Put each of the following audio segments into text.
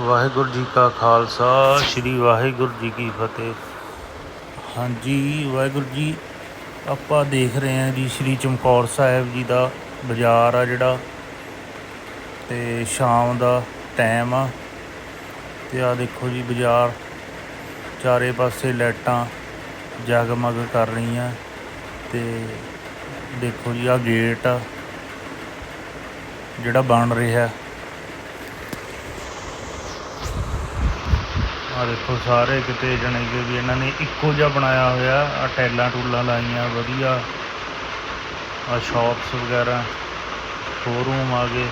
ਵਾਹਿਗੁਰੂ ਜੀ ਕਾ ਖਾਲਸਾ, ਸ੍ਰੀ ਵਾਹਿਗੁਰੂ ਜੀ ਕੀ ਫਤਿਹ। ਹਾਂਜੀ, ਵਾਹਿਗੁਰੂ ਜੀ, ਆਪਾਂ ਦੇਖ ਰਹੇ ਹਾਂ ਜੀ ਸ੍ਰੀ ਚਮਕੌਰ ਸਾਹਿਬ ਜੀ ਦਾ ਬਾਜ਼ਾਰ ਆ ਜਿਹੜਾ ਤੇ ਸ਼ਾਮ ਦਾ ਟਾਈਮ ਆ। ਤੇ ਆ ਦੇਖੋ ਜੀ ਬਾਜ਼ਾਰ, ਚਾਰੇ ਪਾਸੇ ਲਾਈਟਾਂ ਜਗਮਗ ਕਰ ਰਹੀਆਂ ਤੇ ਦੇਖੋ ਜੀ ਆ ਗੇਟ ਆ ਜਿਹੜਾ ਬਣ ਰਿਹਾ। ਆ ਦੇਖੋ ਸਾਰੇ ਕਿਤੇ ਜਣੇ ਕਿ ਵੀ ਇਹਨਾਂ ਨੇ ਇੱਕੋ ਜਿਹਾ ਬਣਾਇਆ ਹੋਇਆ ਆ ਟੈਲਾਂ ਟੂਲਾਂ ਲਾਈਆਂ, ਵਧੀਆ। ਆ ਸ਼ਾਪਸ ਵਗੈਰਾ ਸ਼ੋਰੂਮ ਆ ਗਏ।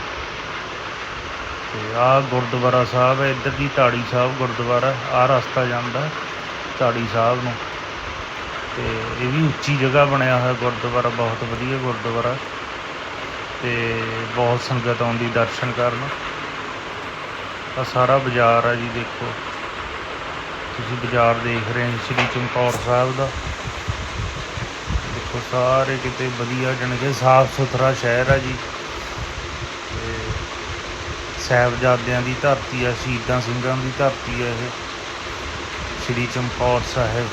ਤੇ ਆ ਗੁਰਦੁਆਰਾ ਸਾਹਿਬ ਹੈ, ਇੱਧਰ ਦੀ ਢਾੜੀ ਸਾਹਿਬ ਗੁਰਦੁਆਰਾ ਆ ਰਸਤਾ ਜਾਂਦਾ ਢਾੜੀ ਸਾਹਿਬ ਨੂੰ। ਤੇ ਇਹ ਵੀ ਉੱਚੀ ਜਗ੍ਹਾ ਬਣਿਆ ਹੋਇਆ ਗੁਰਦੁਆਰਾ, ਬਹੁਤ ਵਧੀਆ ਗੁਰਦੁਆਰਾ। ਤੇ ਬਹੁਤ ਸੰਗਤ ਆਉਂਦੀ ਦਰਸ਼ਨ ਕਰਨ। ਆ ਸਾਰਾ ਬਾਜ਼ਾਰ ਆ ਜੀ, ਦੇਖੋ। ਤੁਸੀਂ ਬਾਜ਼ਾਰ ਦੇਖ ਰਹੇ ਹੋ ਸ੍ਰੀ ਚਮਕੌਰ ਸਾਹਿਬ ਦਾ। ਦੇਖੋ, ਸਾਰੇ ਕਿਤੇ ਵਧੀਆ ਜਾਣੀ ਕਿ ਸਾਫ਼ ਸੁਥਰਾ ਸ਼ਹਿਰ ਆ ਜੀ। ਤੇ ਸਾਹਿਬਜ਼ਾਦਿਆਂ ਦੀ ਧਰਤੀ ਆ, ਸ਼ਹੀਦਾਂ ਸਿੰਘਾਂ ਦੀ ਧਰਤੀ ਆ ਇਹ, ਸ੍ਰੀ ਚਮਕੌਰ ਸਾਹਿਬ।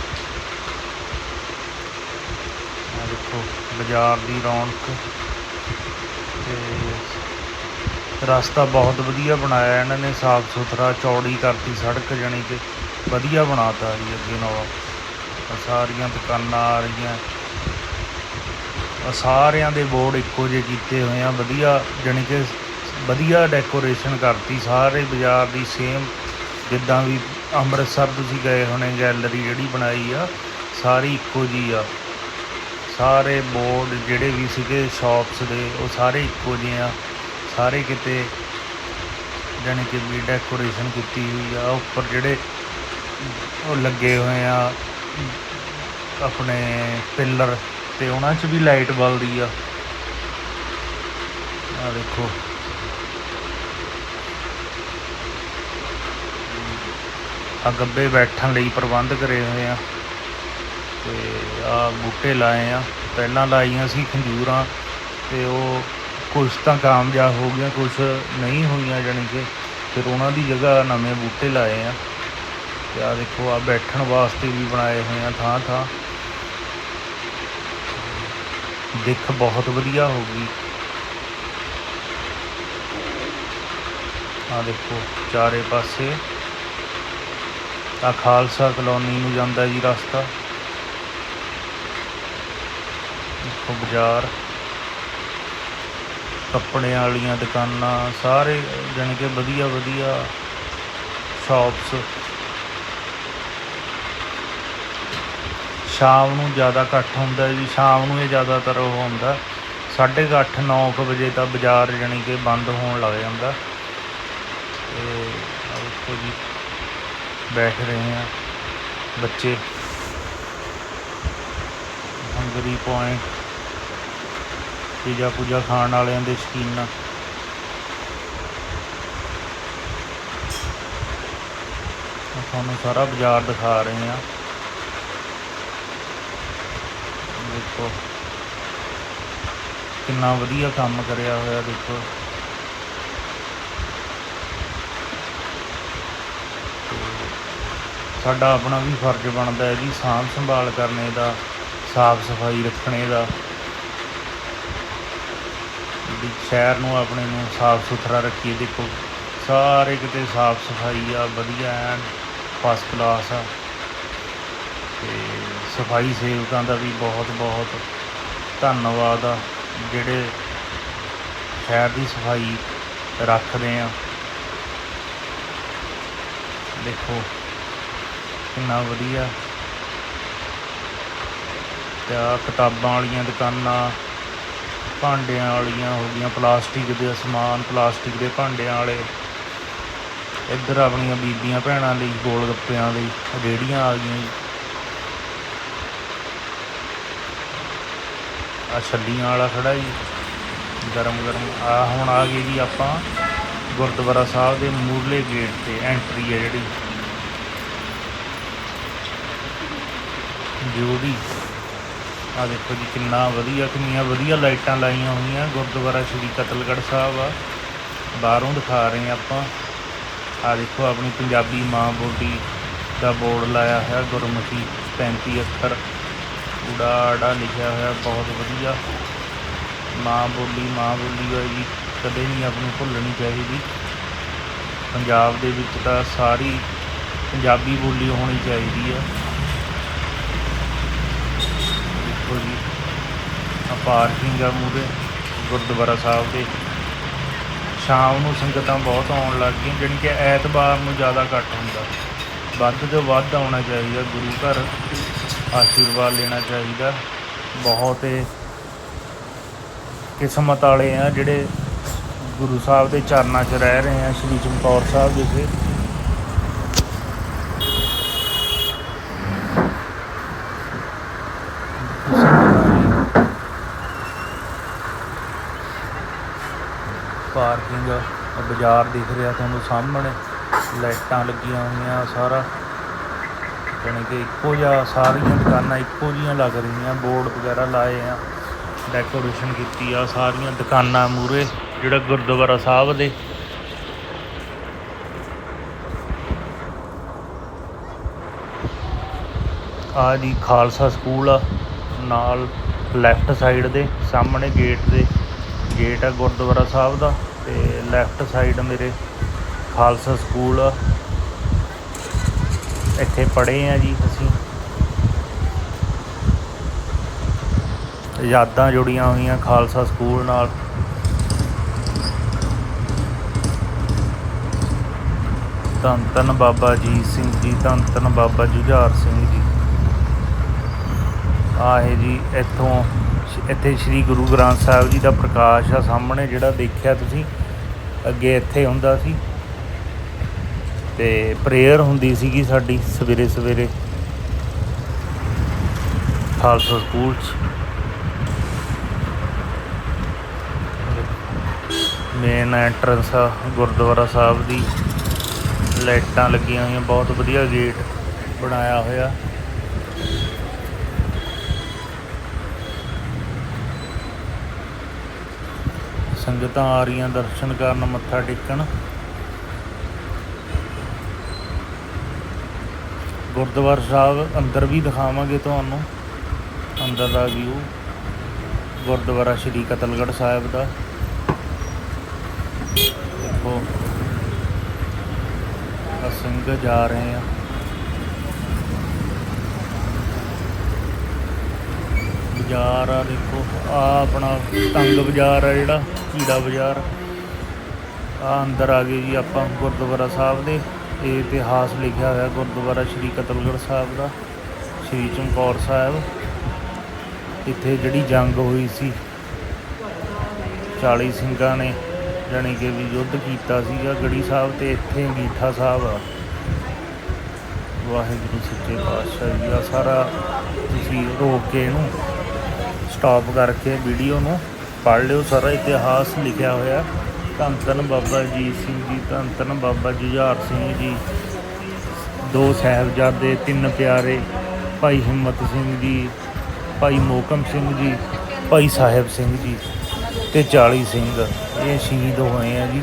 ਆ ਦੇਖੋ, ਬਾਜ਼ਾਰ ਦੀ ਰੌਣਕ। ਤੇ ਰਸਤਾ ਬਹੁਤ ਵਧੀਆ ਬਣਾਇਆ ਇਹਨਾਂ ਨੇ, ਸਾਫ਼ ਸੁਥਰਾ ਚੌੜੀ ਕਰਤੀ ਸੜਕ ਜਾਣੀ ਕਿ। ਵਧੀਆ ਬਣਾਤਾ ਜੀ ਅੱਗੇ ਨਾਲੋਂ। ਸਾਰੀਆਂ ਦੁਕਾਨਾਂ ਆ ਰਹੀਆਂ। ਸਾਰਿਆਂ ਦੇ ਬੋਰਡ ਇੱਕੋ ਜਿਹੇ ਕੀਤੇ ਹੋਏ ਆ। ਵਧੀਆ, ਜਾਣੀ ਕਿ ਵਧੀਆ ਡੈਕੋਰੇਸ਼ਨ ਕਰਤੀ। ਸਾਰੇ ਬਾਜ਼ਾਰ ਦੀ ਸੇਮ ਜਿੱਦਾਂ ਵੀ ਅੰਮ੍ਰਿਤਸਰ ਤੁਸੀਂ ਗਏ ਹੋਣੇ, ਗੈਲਰੀ ਜਿਹੜੀ ਬਣਾਈ ਆ, ਸਾਰੀ ਇੱਕੋ ਜੀ ਆ। ਸਾਰੇ ਬੋਰਡ ਜਿਹੜੇ ਵੀ ਸੀਗੇ ਸ਼ਾਪਸ ਦੇ, ਉਹ ਸਾਰੇ ਇੱਕੋ ਜਿਹੇ ਆ। ਸਾਰੇ ਕਿਤੇ ਜਾਣੀ ਕਿ ਵੀ ਡੈਕੋਰੇਸ਼ਨ ਕੀਤੀ ਹੋਈ ਆ। ਉੱਪਰ ਜਿਹੜੇ ਉਹ ਲੱਗੇ ਹੋਏ ਆ ਆਪਣੇ ਪਿੱਲਰ ਤੇ ਉਹਨਾਂ 'ਚ ਵੀ ਲਾਈਟ ਬਲਦੀ ਆ। ਆ ਦੇਖੋ। ਆ ਗੱਬੇ ਬੈਠਣ ਲਈ ਪ੍ਰਬੰਧ ਕਰੇ ਹੋਏ ਆ। ਤੇ ਆ ਬੂਟੇ ਲਾਏ ਆ। ਪਹਿਲਾਂ ਲਾਈਆਂ ਸੀ ਖੰਜੂਰਾਂ ਤੇ ਉਹ ਕੁਝ ਤਾਂ ਕਾਮਯਾਬ ਹੋ ਗਈਆਂ ਕੁਝ ਨਹੀਂ ਹੋਈਆਂ ਜਾਣੀ ਕਿ। ਫਿਰ ਉਹਨਾਂ ਦੀ ਜਗ੍ਹਾ ਨਵੇਂ ਬੂਟੇ ਲਾਏ ਆ। ਤੇ ਆ ਦੇਖੋ ਆ ਬੈਠਣ ਵਾਸਤੇ ਵੀ ਬਣਾਏ ਹੋਏ ਆ ਥਾਂ ਥਾਂ। ਦਿੱਖ ਬਹੁਤ ਵਧੀਆ ਹੋ ਗਈ। ਆ ਦੇਖੋ, ਚਾਰੇ ਪਾਸੇ। ਆ ਖਾਲਸਾ ਕਲੋਨੀ ਨੂੰ ਜਾਂਦਾ ਜੀ ਰਸਤਾ। ਦੇਖੋ, ਬਾਜ਼ਾਰ। ਕੱਪੜਿਆਂ ਵਾਲੀਆਂ ਦੁਕਾਨਾਂ, ਸਾਰੇ ਜਾਣੀ ਕਿ ਵਧੀਆ ਵਧੀਆ ਸ਼ਾਪਸ ਸ਼ਾਮ ਨੂੰ ਜ਼ਿਆਦਾ ਇਕੱਠ ਹੁੰਦਾ ਜੀ, ਸ਼ਾਮ ਨੂੰ ਇਹ ਜ਼ਿਆਦਾਤਰ ਉਹ ਹੁੰਦਾ। ਸਾਢੇ ਕੁ ਅੱਠ 9 ਕੁ ਵਜੇ ਤਾਂ ਬਾਜ਼ਾਰ ਜਾਣੀ ਕਿ ਬੰਦ ਹੋਣ ਲੱਗ ਜਾਂਦਾ। ਤੇ ਉੱਥੇ ਜੀ, ਬੈਠ ਰਹੇ ਆ ਬੱਚੇ। ਹੰਗਰੀ ਪੁਆਇੰਟ ਪੀਜ਼ਾ ਪੂਜਾ ਖਾਣ ਵਾਲਿਆਂ ਦੇ ਸ਼ੌਕੀਨ ਆ ਤੁਹਾਨੂੰ ਸਾਰਾ ਬਾਜ਼ਾਰ ਦਿਖਾ ਰਹੇ ਆ ਦੇਖੋ। ਕਿੰਨਾ ਵਧੀਆ ਕੰਮ ਕਰਿਆ ਹੋਇਆ ਦੇਖੋ। ਸਾਡਾ ਆਪਣਾ ਵੀ ਫਰਜ਼ ਬਣਦਾ ਹੈ ਜੀ ਸਾਂਭ ਸੰਭਾਲ ਕਰਨੇ ਦਾ, ਸਾਫ਼ ਸਫ਼ਾਈ ਰੱਖਣੇ ਦਾ। ਵੀ ਸ਼ਹਿਰ ਨੂੰ ਆਪਣੇ ਨੂੰ ਸਾਫ਼ ਸੁਥਰਾ ਰੱਖੀਏ ਦੇਖੋ। ਸਾਰੇ ਕਿਤੇ ਸਾਫ਼ ਸਫ਼ਾਈ ਆ, ਵਧੀਆ ਐਨ ਫਸਟ ਕਲਾਸ ਆ। ਤੇ ਸਫ਼ਾਈ ਸੇਵਕਾਂ ਦਾ ਵੀ ਬਹੁਤ ਬਹੁਤ ਧੰਨਵਾਦ ਆ, ਜਿਹੜੇ ਸ਼ਹਿਰ ਦੀ ਸਫ਼ਾਈ ਰੱਖਦੇ ਆ। ਦੇਖੋ, ਕਿੰਨਾ ਵਧੀਆ। ਤੇ ਆ ਕਿਤਾਬਾਂ ਵਾਲੀਆਂ ਦੁਕਾਨਾਂ, ਭਾਂਡਿਆਂ ਵਾਲੀਆਂ ਹੋ ਗਈਆਂ, ਪਲਾਸਟਿਕ ਦੇ ਸਮਾਨ, ਪਲਾਸਟਿਕ ਦੇ ਭਾਂਡਿਆਂ ਵਾਲੇ। ਇੱਧਰ ਆਪਣੀਆਂ ਬੀਬੀਆਂ ਭੈਣਾਂ ਲਈ, ਗੋਲ ਗੱਪਿਆਂ ਲਈ, ਰੇਹੜੀਆਂ ਆ ਗਈਆਂ ਆ ਛੱਲੀਆਂ ਵਾਲਾ ਖੜਾ ਜੀ। ਗਰਮ ਗਰਮ। ਆ ਹੁਣ ਆ ਗਏ ਜੀ ਆਪਾਂ ਗੁਰਦੁਆਰਾ ਸਾਹਿਬ ਦੇ ਮੂਰਲੇ ਗੇਟ ਤੇ ਐਂਟਰੀ ਹੈ ਜਿਹੜੀ। ਜੋ ਦੀ ਆ ਦੇਖੋ ਜੀ ਕਿੰਨਾ ਵਧੀਆ, ਕਿੰਨੀਆਂ ਵਧੀਆ ਲਾਈਟਾਂ ਲਾਈਆਂ ਹੋਈਆਂ। ਗੁਰਦੁਆਰਾ ਸ਼੍ਰੀ ਕਤਲਗੜ੍ਹ ਸਾਹਿਬ ਆ। ਬਾਹਰੋਂ ਦਿਖਾ ਰਹੇ ਹਾਂ ਆਪਾਂ। ਆ ਦੇਖੋ ਆਪਣੀ ਪੰਜਾਬੀ ਮਾਂ ਬੋਲੀ ਦਾ ਬੋਰਡ ਲਾਇਆ ਹੋਇਆ, ਗੁਰਮੁਖੀ 35 ਅੱਖਰ। ਊੜਾ ਆੜਾ ਲਿਖਿਆ ਹੋਇਆ, ਬਹੁਤ ਵਧੀਆ। ਮਾਂ ਬੋਲੀ ਮਾਂ ਬੋਲੀ ਹੈ ਜੀ, ਕਦੇ ਨਹੀਂ ਆਪ ਨੂੰ ਭੁੱਲਣੀ ਚਾਹੀਦੀ। ਪੰਜਾਬ ਦੇ ਵਿੱਚ ਤਾਂ ਸਾਰੀ ਪੰਜਾਬੀ ਬੋਲੀ ਹੋਣੀ ਚਾਹੀਦੀ ਆ। ਦੇਖੋ ਜੀ ਆ ਪਾਰਕਿੰਗ ਆ ਮੂਰੇ ਗੁਰਦੁਆਰਾ ਸਾਹਿਬ ਦੇ। ਸ਼ਾਮ ਨੂੰ ਸੰਗਤਾਂ ਬਹੁਤ ਆਉਣ ਲੱਗ ਗਈਆਂ, ਜਾਣੀ ਕਿ ਐਤਵਾਰ ਨੂੰ ਜ਼ਿਆਦਾ ਇਕੱਠ ਹੁੰਦਾ। ਵੱਧ ਤੋਂ ਵੱਧ ਆਉਣਾ ਚਾਹੀਦਾ ਗੁਰੂ ਘਰ। ਆਸ਼ੀਰਵਾਦ ਲੈਣਾ ਚਾਹੀਦਾ। ਬਹੁਤ ਕਿਸਮਤ ਵਾਲੇ ਆ ਜਿਹੜੇ ਗੁਰੂ ਸਾਹਿਬ ਦੇ ਚਰਨਾਂ 'ਚ ਰਹਿ ਰਹੇ ਆ, ਸ਼੍ਰੀ ਚਮਕੌਰ ਸਾਹਿਬ ਵਿਖੇ ਪਾਰਕਿੰਗ ਬਾਜ਼ਾਰ ਦਿਖ ਰਿਹਾ ਤੁਹਾਨੂੰ ਸਾਹਮਣੇ, ਲਾਈਟਾਂ ਲੱਗੀਆਂ ਹੋਈਆਂ ਸਾਰਾ। ਜਾਣੀ ਕਿ ਇੱਕੋ ਜਿਹਾ ਸਾਰੀਆਂ ਦੁਕਾਨਾਂ ਇੱਕੋ ਜਿਹੀਆਂ ਲੱਗ ਰਹੀਆਂ, ਬੋਰਡ ਵਗੈਰਾ ਲਾਏ ਆ ਡੈਕੋਰੇਸ਼ਨ ਕੀਤੀ ਆ, ਸਾਰੀਆਂ ਦੁਕਾਨਾਂ ਮੂਰੇ ਜਿਹੜਾ ਗੁਰਦੁਆਰਾ ਸਾਹਿਬ ਦੇ। ਆ ਜੀ ਖਾਲਸਾ ਸਕੂਲ ਆ, ਨਾਲ ਲੈਫਟ ਸਾਈਡ ਦੇ, ਸਾਹਮਣੇ ਗੇਟ ਦੇ ਗੇਟ ਆ ਗੁਰਦੁਆਰਾ ਸਾਹਿਬ ਦਾ, ਤੇ ਲੈਫਟ ਸਾਈਡ ਮੇਰੇ ਖਾਲਸਾ ਸਕੂਲ ਆ। ਇੱਥੇ ਪੜ੍ਹੇ ਆ ਜੀ ਅਸੀਂ। ਯਾਦਾਂ ਜੁੜੀਆਂ ਹੋਈਆਂ ਖਾਲਸਾ ਸਕੂਲ ਨਾਲ। ਧੰਨ ਧੰਨ ਬਾਬਾ ਜੀ ਸਿੰਘ ਜੀ, ਧੰਨ ਧੰਨ ਬਾਬਾ ਜੁਝਾਰ ਸਿੰਘ ਜੀ। ਆਹ ਜੀ, ਇੱਥੋਂ ਇੱਥੇ ਸ੍ਰੀ ਗੁਰੂ ਗ੍ਰੰਥ ਸਾਹਿਬ ਜੀ ਦਾ ਪ੍ਰਕਾਸ਼ ਆ ਸਾਹਮਣੇ ਜਿਹੜਾ ਦੇਖਿਆ ਤੁਸੀਂ। ਅੱਗੇ ਇੱਥੇ ਹੁੰਦਾ ਸੀ। ਤੇ ਪ੍ਰੇਅਰ ਹੁੰਦੀ ਸੀਗੀ ਸਾਡੀ ਸਵੇਰੇ ਸਵੇਰੇ। ਖਾਲਸਾ ਸਕੂਲ 'ਚ। ਮੇਨ ਐਂਟਰੈਂਸ ਆ ਗੁਰਦੁਆਰਾ ਸਾਹਿਬ ਦੀ। ਲਾਈਟਾਂ ਲੱਗੀਆਂ ਹੋਈਆਂ, ਬਹੁਤ ਵਧੀਆ ਗੇਟ ਬਣਾਇਆ ਹੋਇਆ। ਸੰਗਤਾਂ ਆ ਰਹੀਆਂ, ਦਰਸ਼ਨ ਕਰਨ, ਮੱਥਾ ਟੇਕਣ। ਗੁਰਦੁਆਰਾ ਸਾਹਿਬ ਅੰਦਰ ਵੀ ਦਿਖਾਵਾਂਗੇ ਤੁਹਾਨੂੰ। ਅੰਦਰ ਦਾ ਵਿਊ ਗੁਰਦੁਆਰਾ ਸ਼੍ਰੀ ਕਤਲਗੜ੍ਹ ਸਾਹਿਬ ਦਾ। ਦੇਖੋ। ਆ ਜਾ ਰਹੇ ਆ। ਬਾਜ਼ਾਰ ਆ, ਦੇਖੋ। ਆ ਆਪਣਾ ਤੰਗ ਬਾਜ਼ਾਰ ਆ ਜਿਹੜਾ, ਕੀੜਾ ਬਾਜ਼ਾਰ। ਆ ਅੰਦਰ ਆ ਗਏ ਜੀ ਆਪਾਂ ਗੁਰਦੁਆਰਾ ਸਾਹਿਬ ਦੇ। ਇਹ ਇਤਿਹਾਸ ਲਿਖਿਆ ਹੋਇਆ ਗੁਰਦੁਆਰਾ ਸ਼੍ਰੀ ਕਤਲਗੜ੍ਹ ਸਾਹਿਬ ਦਾ, ਸ਼੍ਰੀ ਚਮਕੌਰ ਸਾਹਿਬ। ਇੱਥੇ ਜਿਹੜੀ ਜੰਗ ਹੋਈ ਸੀ 40 ਸਿੰਘਾਂ ਨੇ ਜਾਣੀ ਕਿ ਵੀ ਯੁੱਧ ਕੀਤਾ ਸੀਗਾ ਗੜੀ ਸਾਹਿਬ ਤੇ ਇੱਥੇ ਅੰਗੀਠਾ ਸਾਹਿਬ ਆ। ਵਾਹਿਗੁਰੂ ਸੱਚੇ ਪਾਤਸ਼ਾਹ ਜੀ ਆ ਸਾਰਾ ਤੁਸੀਂ ਰੋਕ ਕੇ ਇਹਨੂੰ ਸਟਾਪ ਕਰਕੇ ਵੀਡੀਓ ਨੂੰ ਪੜ੍ਹ ਲਿਓ, ਸਾਰਾ ਇਤਿਹਾਸ ਲਿਖਿਆ ਹੋਇਆ। ਧੰਨ ਧੰਨ ਬਾਬਾ ਜੀ ਸਿੰਘ ਜੀ, ਧੰਨ ਧੰਨ ਬਾਬਾ ਜੁਝਾਰ ਸਿੰਘ ਜੀ, ਦੋ ਸਾਹਿਬਜ਼ਾਦੇ, ਤਿੰਨ ਪਿਆਰੇ, ਭਾਈ ਹਿੰਮਤ ਸਿੰਘ ਜੀ, ਭਾਈ ਮੋਕਮ ਸਿੰਘ ਜੀ, ਭਾਈ ਸਾਹਿਬ ਸਿੰਘ ਜੀ ਤੇ 40 ਸਿੰਘ। ਇਹ ਸ਼ਹੀਦ ਹੋਏ ਆ ਜੀ।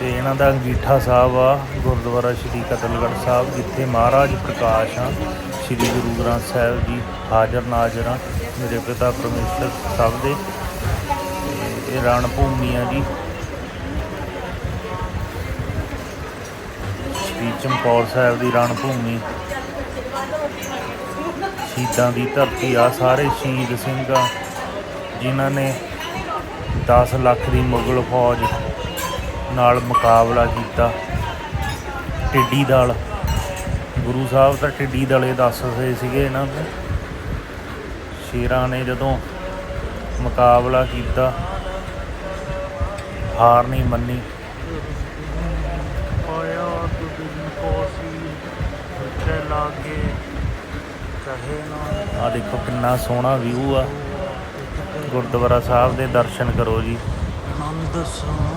ਤੇ ਇਹਨਾਂ ਦਾ ਅੰਗੀਠਾ ਸਾਹਿਬ ਆ, ਗੁਰਦੁਆਰਾ ਸ਼੍ਰੀ ਕਤਲਗੜ੍ਹ ਸਾਹਿਬ, ਜਿੱਥੇ ਮਹਾਰਾਜ ਪ੍ਰਕਾਸ਼ ਆ। ਸ਼੍ਰੀ ਗੁਰੂ ਗ੍ਰੰਥ ਸਾਹਿਬ ਜੀ ਹਾਜ਼ਰ ਨਾਜ਼ਰ ਆ। ਮੇਰੇ ਪਿਤਾ ਪਰਮੇਸ਼ਰ ਸਭ ਦੇ। ਇਹ ਰਣ ਭੂਮੀ ਆ ਜੀ। ਸ਼੍ਰੀ ਚਮਕੌਰ ਸਾਹਿਬ ਦੀ ਰਣ ਭੂਮੀ। ਸ਼ਹੀਦਾਂ ਦੀ ਧਰਤੀ ਆ, ਸਾਰੇ ਸ਼ਹੀਦ ਸਿੰਘ ਆ ਜਿਨ੍ਹਾਂ ਨੇ 10 ਲੱਖ ਦੀ ਮੁਗਲ ਫੌਜ ਨਾਲ ਮੁਕਾਬਲਾ ਕੀਤਾ। ਟਿੱਡੀ ਦਲ। ਗੁਰੂ ਸਾਹਿਬ ਤਾਂ ਟਿੱਡੀ ਦਲੇ ਰਹੇ ਸੀਗੇ ਇਹਨਾਂ ਨੂੰ। ਸ਼ੇਰਾਂ ਨੇ ਜਦੋਂ ਮੁਕਾਬਲਾ ਕੀਤਾ ਹਾਰ ਨਹੀਂ ਮੰਨੀ। ਆਇਆ ਤੁਮ ਕੋਸੀ ਉੱਚੇ ਲਾਗੇ ਕਹੇ ਨਾ। ਆ ਦੇਖੋ ਕਿੰਨਾ ਸੋਹਣਾ ਵਿਊ ਆ। ਗੁਰਦੁਆਰਾ ਸਾਹਿਬ ਦੇ ਦਰਸ਼ਨ ਕਰੋ ਜੀ।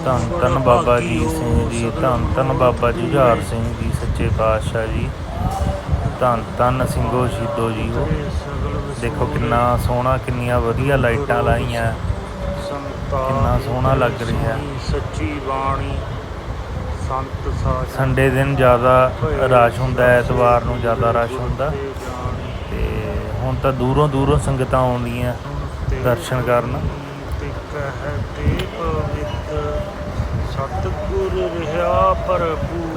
ਧੰਨ ਧੰਨ ਬਾਬਾ ਜੀ ਸਿੰਘ ਜੀ ਧੰਨ ਧੰਨ ਬਾਬਾ ਜੁਝਾਰ ਸਿੰਘ ਜੀ ਸੱਚੇ ਪਾਤਸ਼ਾਹ ਜੀ। ਧੰਨ ਧੰਨ ਸਿੰਘੋ ਸ਼ਹੀਦੋ ਜੀ ਦੇਖੋ ਕਿੰਨਾ ਸੋਹਣਾ ਕਿੰਨੀਆਂ ਵਧੀਆ ਲਾਈਟਾਂ ਲਾਈਆਂ। ਕਿੰਨਾ ਸੋਹਣਾ ਲੱਗ ਰਿਹਾ। ਸੱਚੀ ਬਾਣੀ ਸੰਤ ਸਾਜ ਸੰਡੇ ਦਿਨ ਜ਼ਿਆਦਾ ਰਸ਼ ਹੁੰਦਾ ਹੈ ਐਤਵਾਰ ਨੂੰ ਜ਼ਿਆਦਾ ਰਸ਼ ਹੁੰਦਾ। ਤੇ ਹੁਣ ਤਾਂ ਦੂਰੋਂ ਦੂਰੋਂ ਸੰਗਤਾਂ ਆਉਂਦੀਆਂ ਦਰਸ਼ਨ ਕਰਨ।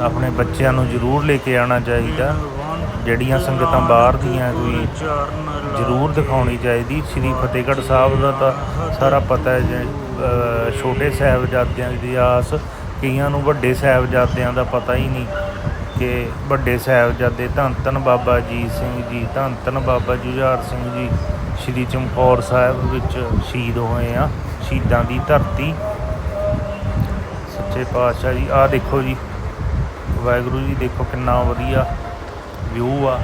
ਆਪਣੇ ਬੱਚਿਆਂ ਨੂੰ ਜ਼ਰੂਰ ਲੈ ਕੇ ਆਉਣਾ ਚਾਹੀਦਾ। ਜਿਹੜੀਆਂ ਸੰਗਤਾਂ ਬਾਹਰ ਦੀਆਂ ਕੋਈ ਜ਼ਰੂਰ ਦਿਖਾਉਣੀ ਚਾਹੀਦੀ। ਸ੍ਰੀ ਫਤਿਹਗੜ੍ਹ ਸਾਹਿਬ ਦਾ ਤਾਂ ਸਾਰਾ ਪਤਾ ਹੈ ਜੇ ਛੋਟੇ ਸਾਹਿਬਜ਼ਾਦਿਆਂ ਦੀ ਆਸ, ਕਈਆਂ ਨੂੰ ਵੱਡੇ ਸਾਹਿਬਜ਼ਾਦਿਆਂ ਦਾ ਪਤਾ ਹੀ ਨਹੀਂ ਕਿ ਵੱਡੇ ਸਾਹਿਬਜ਼ਾਦੇ ਧੰਨ ਧੰਨ ਬਾਬਾ ਅਜੀਤ ਸਿੰਘ ਜੀ ਧੰਨ ਧੰਨ ਬਾਬਾ ਜੁਝਾਰ ਸਿੰਘ ਜੀ, ਸ੍ਰੀ ਚਮਕੌਰ ਸਾਹਿਬ ਵਿੱਚ ਸ਼ਹੀਦ ਹੋਏ ਆ, ਸ਼ਹੀਦਾਂ ਦੀ ਧਰਤੀ। ਸੱਚੇ ਪਾਤਸ਼ਾਹ ਜੀ, ਆਹ ਦੇਖੋ ਜੀ, ਵਾਹਿਗੁਰੂ ਜੀ, ਦੇਖੋ ਕਿੰਨਾ ਵਧੀਆ ਵਿਊ ਆ।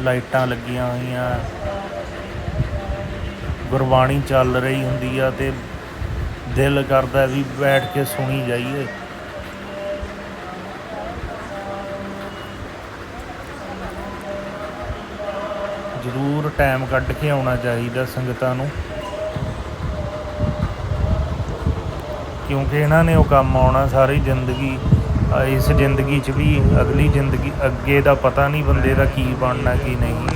ਲਾਈਟਾਂ ਲੱਗੀਆਂ ਹੋਈਆਂ। ਗੁਰਬਾਣੀ ਚੱਲ ਰਹੀ ਹੁੰਦੀ ਆ ਤੇ ਦਿਲ ਕਰਦਾ ਵੀ ਬੈਠ ਕੇ ਸੁਣੀ ਜਾਈਏ। ਜ਼ਰੂਰ ਟਾਈਮ ਕੱਢ ਕੇ ਆਉਣਾ ਚਾਹੀਦਾ ਸੰਗਤਾਂ ਨੂੰ। ਕਿਉਂਕਿ ਇਹਨਾਂ ਨੇ ਉਹ ਕੰਮ ਆਉਣਾ ਸਾਰੀ ਜ਼ਿੰਦਗੀ ਇਸ ਜ਼ਿੰਦਗੀ 'ਚ ਵੀ ਅਗਲੀ ਜ਼ਿੰਦਗੀ ਅੱਗੇ ਦਾ ਪਤਾ ਨਹੀਂ ਬੰਦੇ ਦਾ ਕੀ ਬਣਨਾ ਕੀ ਨਹੀਂ।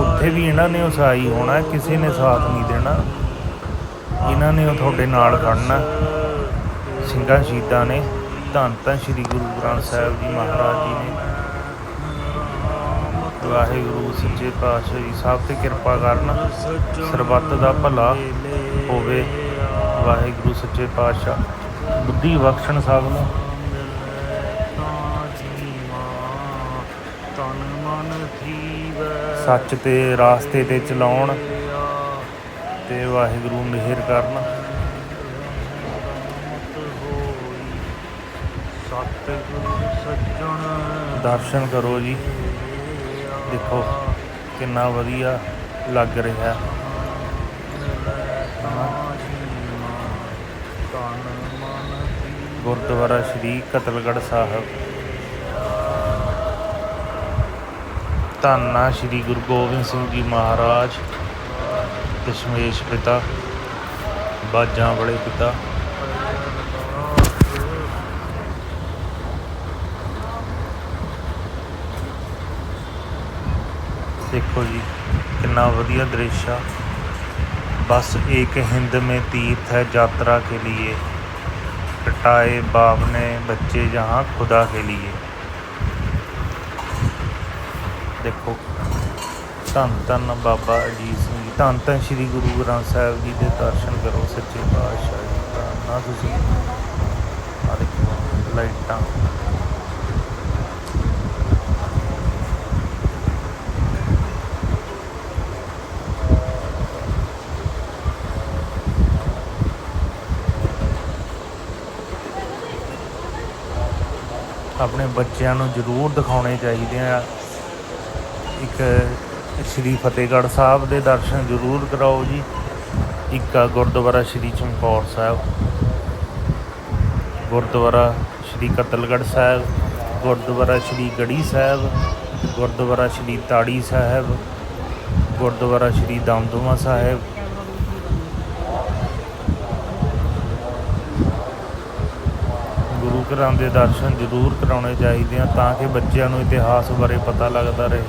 ਉੱਥੇ ਵੀ ਇਹਨਾਂ ਨੇ ਉਸਾਈ ਹੋਣਾ, ਕਿਸੇ ਨੇ ਸਾਥ ਨਹੀਂ ਦੇਣਾ। ਇਹਨਾਂ ਨੇ ਉਹ ਤੁਹਾਡੇ ਨਾਲ ਖੜਨਾ। ਸਿੰਘਾਂ ਸ਼ਹੀਦਾਂ ਨੇ, ਧੰਨ ਧੰਨ ਸ੍ਰੀ ਗੁਰੂ ਗ੍ਰੰਥ ਸਾਹਿਬ ਜੀ ਮਹਾਰਾਜ ਜੀ ਨੇ। ਵਾਹਿਗੁਰੂ, ਸੱਚੇ ਪਾਤਸ਼ਾਹ ਜੀ ਸਾਹਿਬ ਤੇ ਕਿਰਪਾ ਕਰਨ। ਸਰਬੱਤ ਦਾ ਭਲਾ ਹੋਵੇ। ਵਾਹਿਗੁਰੂ, ਸੱਚੇ ਪਾਤਸ਼ਾਹ। ਬੁੱਧੀ ਬਖਸ਼ਣ ਸਭ ਨੂੰ। ਸੱਚ ਤੇ ਰਾਸਤੇ ਤੇ ਚਲਾਉਣ ਤੇ ਵਾਹਿਗੁਰੂ ਮਿਹਰ ਕਰਨ। ਦਰਸ਼ਨ ਕਰੋ ਜੀ। ਦੇਖੋ ਕਿੰਨਾ ਵਧੀਆ ਲੱਗ ਰਿਹਾ। ਗੁਰਦੁਆਰਾ ਸ਼੍ਰੀ ਕਤਲਗੜ੍ਹ ਸਾਹਿਬ। ਧੰਨਾ ਸ਼੍ਰੀ ਗੁਰੂ ਗੋਬਿੰਦ ਸਿੰਘ ਜੀ ਮਹਾਰਾਜ ਦਸ਼ਮੇਸ਼ ਪਿਤਾ ਬਾਜਾਂ ਵਾਲੇ ਪਿਤਾ ਦੇਖੋ ਜੀ ਕਿੰਨਾ ਵਧੀਆ ਦ੍ਰਿਸ਼ ਆ बस एक हिंद में तीर्थ है यात्रा के लिए कटाए बाप ने बच्चे जहाँ खुदा के लिए ਦੇਖੋ। ਧੰਨ ਧੰਨ ਬਾਬਾ ਅਜੀਤ ਸਿੰਘ ਜੀ। ਧੰਨ ਧੰਨ ਸ੍ਰੀ ਗੁਰੂ ਗ੍ਰੰਥ ਸਾਹਿਬ ਜੀ ਦੇ ਦਰਸ਼ਨ ਕਰੋ ਸੱਚੇ ਪਾਤਸ਼ਾਹ ਜੀ ਦਾ। ਨਾ ਤੁਸੀਂ ਆ ਦੇਖੋ, ਲਾਈਟਾਂ। ਆਪਣੇ ਬੱਚਿਆਂ ਨੂੰ ਜ਼ਰੂਰ ਦਿਖਾਉਣੇ ਚਾਹੀਦੇ ਆ। ਇੱਕ ਸ੍ਰੀ ਫਤਿਹਗੜ੍ਹ ਸਾਹਿਬ ਦੇ ਦਰਸ਼ਨ ਜ਼ਰੂਰ ਕਰਾਓ ਜੀ। ਇੱਕ ਆ ਗੁਰਦੁਆਰਾ ਸ੍ਰੀ ਚਮਕੌਰ ਸਾਹਿਬ। ਗੁਰਦੁਆਰਾ ਸ੍ਰੀ ਕਤਲਗੜ੍ਹ ਸਾਹਿਬ। ਗੁਰਦੁਆਰਾ ਸ੍ਰੀ ਗੜੀ ਸਾਹਿਬ। ਗੁਰਦੁਆਰਾ ਸ੍ਰੀ ਤਾੜੀ ਸਾਹਿਬ। ਗੁਰਦੁਆਰਾ ਸ੍ਰੀ ਦਮਦਮਾ ਸਾਹਿਬ। ਗੁਰੂ ਘਰਾਂ ਦੇ ਦਰਸ਼ਨ ਜ਼ਰੂਰ ਕਰਾਉਣੇ ਚਾਹੀਦੇ ਆ ਤਾਂ ਕਿ ਬੱਚਿਆਂ ਨੂੰ ਇਤਿਹਾਸ ਬਾਰੇ ਪਤਾ ਲੱਗਦਾ ਰਹੇ।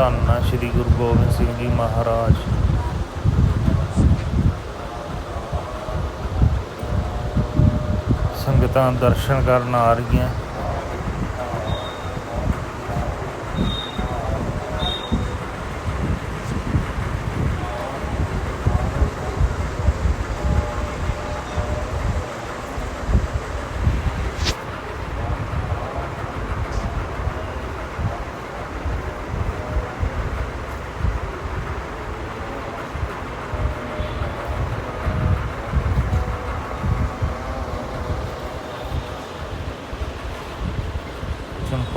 ਧੰਨ ਸ੍ਰੀ ਗੁਰੂ ਗੋਬਿੰਦ ਸਿੰਘ ਜੀ ਮਹਾਰਾਜ। ਸੰਗਤਾਂ ਦਰਸ਼ਨ ਕਰਨ ਆ ਰਹੀਆਂ।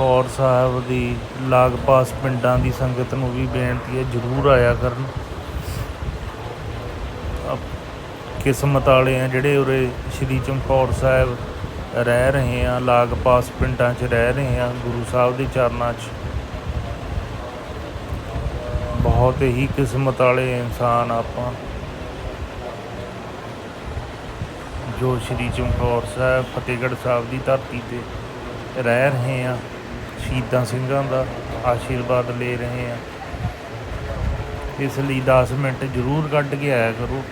ਚਮਕੌਰ ਸਾਹਿਬ ਦੀ ਲਾਗ-ਪਾਸ ਪਿੰਡਾਂ ਦੀ ਸੰਗਤ ਨੂੰ ਵੀ ਬੇਨਤੀ ਹੈ, ਜਰੂਰ ਆਇਆ ਕਰਨ। ਕਿਸਮਤ ਵਾਲੇ ਆ ਜਿਹੜੇ ਉਰੇ ਸ਼੍ਰੀ ਚਮਕੌਰ ਸਾਹਿਬ ਰਹਿ ਰਹੇ ਆ, ਲਾਗ-ਪਾਸ ਪਿੰਡਾਂ 'ਚ ਰਹਿ ਰਹੇ ਆ, ਗੁਰੂ ਸਾਹਿਬ ਦੇ ਚਰਨਾਂ 'ਚ। ਬਹੁਤ ਬਹੁਤ ਹੀ ਕਿਸਮਤ ਵਾਲੇ ਇਨਸਾਨ ਆਪਾਂ। ਜੋ ਸ਼੍ਰੀ ਚਮਕੌਰ ਸਾਹਿਬ, ਫਤਿਹਗੜ੍ਹ ਸਾਹਿਬ ਦੀ ਧਰਤੀ ਤੇ ਰਹਿ ਰਹੇ ਆ। ਸ਼ਹੀਦਾਂ ਸਿੰਘਾਂ ਦਾ ਆਸ਼ੀਰਵਾਦ ਲੈ ਰਹੇ ਆ ਇਸ ਲਈ 10 ਮਿੰਟ ਜ਼ਰੂਰ ਕੱਢ ਕੇ ਆਇਆ ਕਰੋ।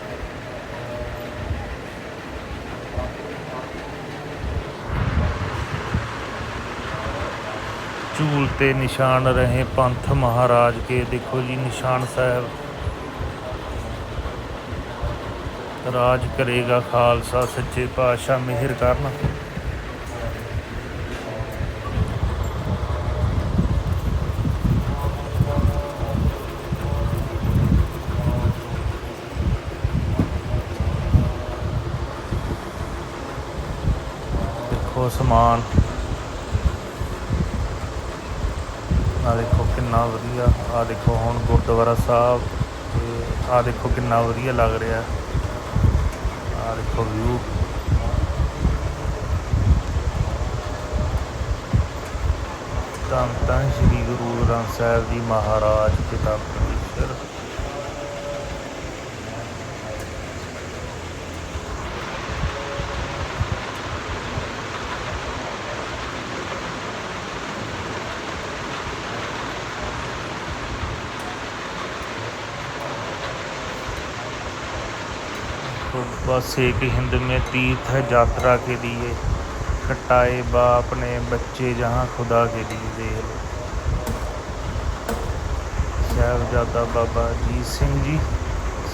ਝੂਲ ਤੇ ਨਿਸ਼ਾਨ ਰਹੇ ਪੰਥ ਮਹਾਰਾਜ ਕੇ। ਦੇਖੋ ਜੀ, ਨਿਸ਼ਾਨ ਸਾਹਿਬ। ਰਾਜ ਕਰੇਗਾ ਖਾਲਸਾ ਸੱਚੇ ਪਾਤਸ਼ਾਹ ਮਿਹਰ ਕਰਨ। ਦੇਖੋ ਸਮਾਨ। ਆ ਦੇਖੋ ਕਿੰਨਾ ਵਧੀਆ। ਆ ਦੇਖੋ ਹੁਣ ਗੁਰਦੁਆਰਾ ਸਾਹਿਬ ਤੇ ਆ ਦੇਖੋ ਕਿੰਨਾ ਵਧੀਆ ਲੱਗ ਰਿਹਾ। ਆ ਦੇਖੋ ਵਿਊ ਤਾਂ ਤਾਂ ਸ੍ਰੀ ਗੁਰੂ ਗ੍ਰੰਥ ਸਾਹਿਬ ਜੀ ਮਹਾਰਾਜ ਕਿਤਾਬ। बस एक हिंद में तीर्थ यात्रा के लिए। कटाए बाप ने बच्चे जहाँ खुदा के लिए दे साहबजादा बाबा अजीत सिंह जी,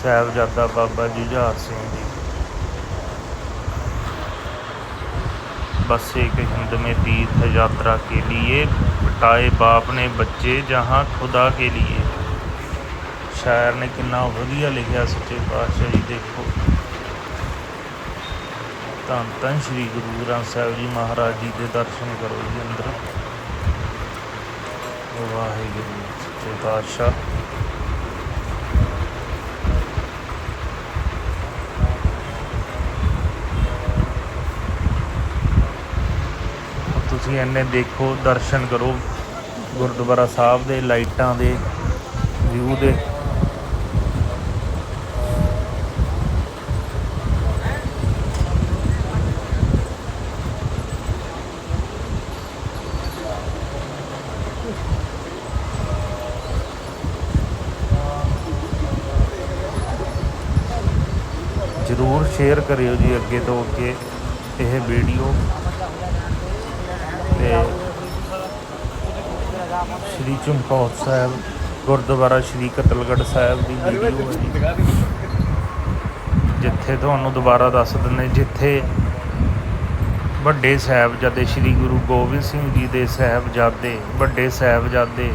साहबजादा बाबा जुझार सिंह जी। बस एक हिंद में तीर्थ यात्रा के लिए बटाए बाप ने बच्चे जहाँ खुदा के लिए। शायर ने किन्ना वजिया लिखा सच्चे पातशाह जी, देखो। ਧੰਨ ਧੰਨ ਸ੍ਰੀ ਗੁਰੂ ਗ੍ਰੰਥ ਸਾਹਿਬ ਜੀ ਮਹਾਰਾਜ ਜੀ ਦੇ ਦਰਸ਼ਨ ਕਰੋ ਜੀ ਅੰਦਰ। ਵਾਹਿਗੁਰੂ ਸੱਚੇ ਪਾਤਸ਼ਾਹ। ਤੁਸੀਂ ਇੰਨੇ ਦੇਖੋ, ਦਰਸ਼ਨ ਕਰੋ ਗੁਰਦੁਆਰਾ ਸਾਹਿਬ ਦੇ ਲਾਈਟਾਂ ਦੇ, ਵਿਊ ਦੇ। ਜਰੂਰ ਸ਼ੇਅਰ ਕਰਿਓ ਜੀ ਅੱਗੇ ਤੋਂ ਅੱਗੇ ਇਹ ਵੀਡੀਓ ਤੇ ਸ਼੍ਰੀ ਚਮਕੌਰ ਸਾਹਿਬ, ਗੁਰਦੁਆਰਾ ਸ਼੍ਰੀ ਕਤਲਗੜ੍ਹ ਸਾਹਿਬ ਦੀ ਵੀਡੀਓ ਹੈ ਜਿੱਥੇ ਤੁਹਾਨੂੰ ਦੁਬਾਰਾ ਦੱਸ ਦਿੰਦੇ ਜਿੱਥੇ ਵੱਡੇ ਸਾਹਿਬਜ਼ਾਦੇ ਸ਼੍ਰੀ ਗੁਰੂ ਗੋਬਿੰਦ ਸਿੰਘ ਜੀ ਦੇ ਸਾਹਿਬਜ਼ਾਦੇ, ਵੱਡੇ ਸਾਹਿਬਜ਼ਾਦੇ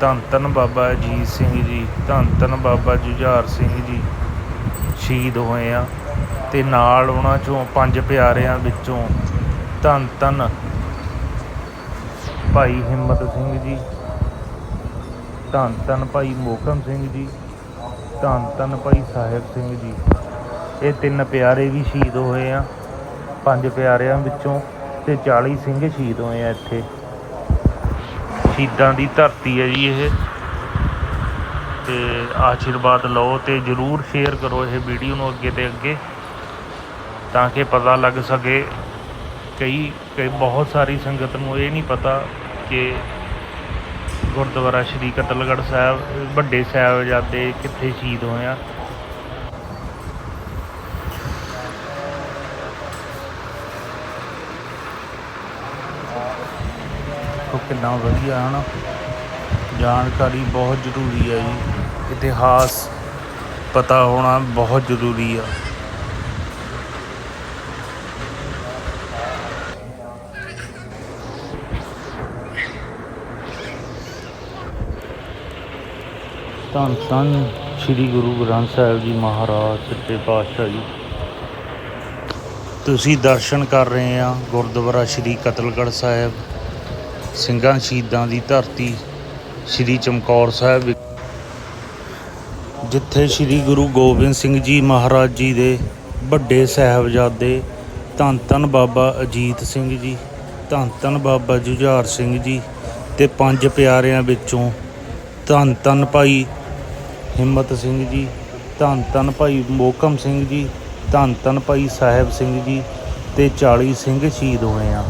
ਧੰਨ ਧੰਨ ਬਾਬਾ ਅਜੀਤ ਸਿੰਘ ਜੀ, ਧੰਨ ਧੰਨ ਬਾਬਾ ਜੁਝਾਰ ਸਿੰਘ ਜੀ ਸ਼ਹੀਦ ਹੋਏ ਆ ਅਤੇ ਨਾਲ ਉਹਨਾਂ ਚੋਂ ਪੰਜ ਪਿਆਰਿਆਂ ਵਿੱਚੋਂ ਧੰਨ ਧੰਨ ਭਾਈ ਹਿੰਮਤ ਸਿੰਘ ਜੀ, ਧੰਨ ਧੰਨ ਭਾਈ ਮੋਹਕਮ ਸਿੰਘ ਜੀ, ਧੰਨ ਧੰਨ ਭਾਈ ਸਾਹਿਬ ਸਿੰਘ ਜੀ। ਇਹ ਤਿੰਨ ਪਿਆਰੇ ਵੀ ਸ਼ਹੀਦ ਹੋਏ ਆ, ਪੰਜ ਪਿਆਰਿਆਂ ਵਿੱਚੋਂ ਤੇ 40 ਸਿੰਘ ਸ਼ਹੀਦ ਹੋਏ ਆ ਇੱਥੇ। ਸ਼ਹੀਦਾਂ ਦੀ ਧਰਤੀ ਹੈ ਜੀ ਇਹ। ਤੇ ਆਸ਼ੀਰਵਾਦ ਲਓ ਤੇ ਜਰੂਰ ਸ਼ੇਅਰ ਕਰੋ ਇਹ ਵੀਡੀਓ ਨੂੰ ਅੱਗੇ ਤੇ ਅੱਗੇ, ਤਾਂ ਕਿ ਪਤਾ ਲੱਗ ਸਕੇ ਕਈ ਕਈ ਬਹੁਤ ਸਾਰੀ ਸੰਗਤ ਨੂੰ ਇਹ ਨਹੀਂ ਪਤਾ ਕਿ ਗੁਰਦੁਆਰਾ ਸ਼੍ਰੀ ਕਤਲਗੜ੍ਹ ਸਾਹਿਬ, ਵੱਡੇ ਸਾਹਿਬਜ਼ਾਦੇ ਕਿੱਥੇ ਸ਼ਹੀਦ ਹੋਏ ਆ। ਕਿੰਨਾ ਵਧੀਆ ਹੈ ਨਾ ਜਾਣਕਾਰੀ ਬਹੁਤ ਜ਼ਰੂਰੀ ਹੈ ਜੀ। ਇਤਿਹਾਸ ਪਤਾ ਹੋਣਾ ਬਹੁਤ ਜ਼ਰੂਰੀ ਆ। ਧੰਨ ਧੰਨ ਸ੍ਰੀ ਗੁਰੂ ਗ੍ਰੰਥ ਸਾਹਿਬ ਜੀ ਮਹਾਰਾਜ ਸੱਚੇ ਪਾਤਸ਼ਾਹ ਜੀ। ਤੁਸੀਂ ਦਰਸ਼ਨ ਕਰ ਰਹੇ ਆ ਗੁਰਦੁਆਰਾ ਸ੍ਰੀ ਕਤਲਗੜ੍ਹ ਸਾਹਿਬ। ਸਿੰਘਾਂ ਸ਼ਹੀਦਾਂ ਦੀ ਧਰਤੀ ਸ੍ਰੀ ਚਮਕੌਰ ਸਾਹਿਬ ਜਿੱਥੇ ਸ੍ਰੀ ਗੁਰੂ ਗੋਬਿੰਦ ਸਿੰਘ ਜੀ ਮਹਾਰਾਜ ਜੀ ਦੇ ਵੱਡੇ ਸਾਹਿਬਜ਼ਾਦੇ ਧੰਨ ਧੰਨ ਬਾਬਾ ਅਜੀਤ ਸਿੰਘ ਜੀ, ਧੰਨ ਧੰਨ ਬਾਬਾ ਜੁਝਾਰ ਸਿੰਘ ਜੀ ਤੇ ਪੰਜ ਪਿਆਰਿਆਂ ਵਿੱਚੋਂ ਧੰਨ ਧੰਨ ਭਾਈ ਹਿੰਮਤ ਸਿੰਘ ਜੀ, ਧੰਨ ਧੰਨ ਭਾਈ ਮੋਹਕਮ ਸਿੰਘ ਜੀ, ਧੰਨ ਧੰਨ ਭਾਈ ਸਾਹਿਬ ਸਿੰਘ ਜੀ ਤੇ 40 ਸਿੰਘ ਸ਼ਹੀਦ ਹੋਏ ਆ।